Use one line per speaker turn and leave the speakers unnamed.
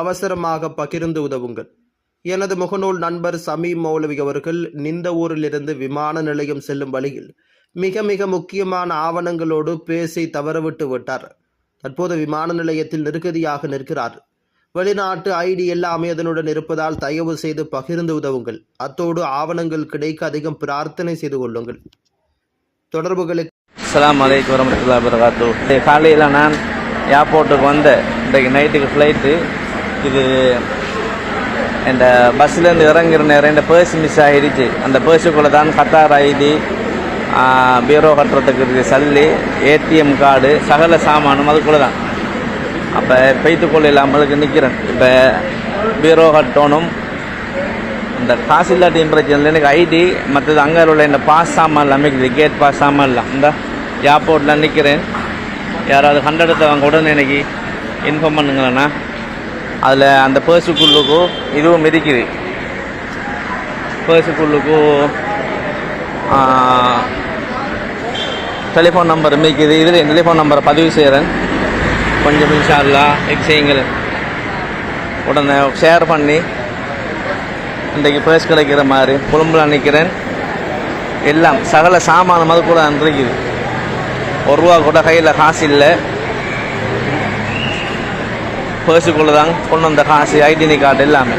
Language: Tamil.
அவசரமாக பகிர்ந்து உதவுங்கள். எனது முகநூல் நண்பர் சமீம் மௌலவி அவர்கள் நிந்த ஊரிலிருந்து விமான நிலையம் செல்லும் வழியில் மிக மிக முக்கியமான ஆவணங்களோடு பேசி தவறவிட்டு விட்டார். தற்போது விமான நிலையத்தில் நெருக்கடியாக நிற்கிறார். வெளிநாட்டு ஐடி எல்லாமே அதனுடன் இருப்பதால் தயவு செய்து பகிர்ந்து உதவுங்கள். அத்தோடு ஆவணங்கள் கிடைக்க அதிகம் பிரார்த்தனை செய்து கொள்ளுங்கள். தொடர்புகளுக்கு
அலாம் வரமத்துல்லா வரகாத்து காலையில் நான் ஏர்போர்ட்டுக்கு வந்தேன் இன்றைக்கு நைட்டுக்கு ஃப்ளைட்டு இது இந்த பஸ்ஸிலேருந்து இறங்குற நேரம் இந்த பேர்ஸ் மிஸ் ஆகிடுச்சு அந்த பேர்ஸுக்குள்ளே தான் கத்தார் ஐடி பீரோ கட்டுறதுக்கு இருக்குது சல்லி ஏடிஎம் கார்டு சகல சாமானும் அதுக்குள்ளே தான். அப்போ பெய்த்துக்குள்ள இல்லாமலுக்கு நிற்கிறேன் இப்போ பீரோ கட்டணும். இந்த காசு இல்லாட்டியும் பிரச்சனை இல்லை எனக்கு ஐடி மற்றது அங்கே உள்ள இந்த பாஸ் சாமான் அமைக்குது கேட் பாஸ் சாமான்லாம் இந்த ஏர்போர்ட்டில் நிற்கிறேன் யாராவது ஹண்ட்ரட் எடுத்தவங்க உடனே எனக்கு இன்ஃபார்ம் பண்ணுங்களேண்ணா. அதில் அந்த பேர்ஸுக்குள்ளுக்கும் இதுவும் மிதிக்குது. பேர்ஸுக்குள்ளுக்கும் டெலிஃபோன் நம்பர் மிதிக்குது. இதில் என் டெலிஃபோன் நம்பரை பதிவு செய்கிறேன் கொஞ்சம் இன்ஷா அல்லா எக்ஸைங்கள் உடனே ஷேர் பண்ணி இன்றைக்கு பேர்ஸ் கிடைக்கிற மாதிரி குழும்புல நிற்கிறேன் எல்லாம் சகல சாமானம் அது கூட இருக்குது ஒரு ரூபா கூட கையில் காசு இல்லை. பேர்ஸுக்குள்ளே தான் கொண்டு வந்த காசு ஐடென்டி கார்டு எல்லாமே.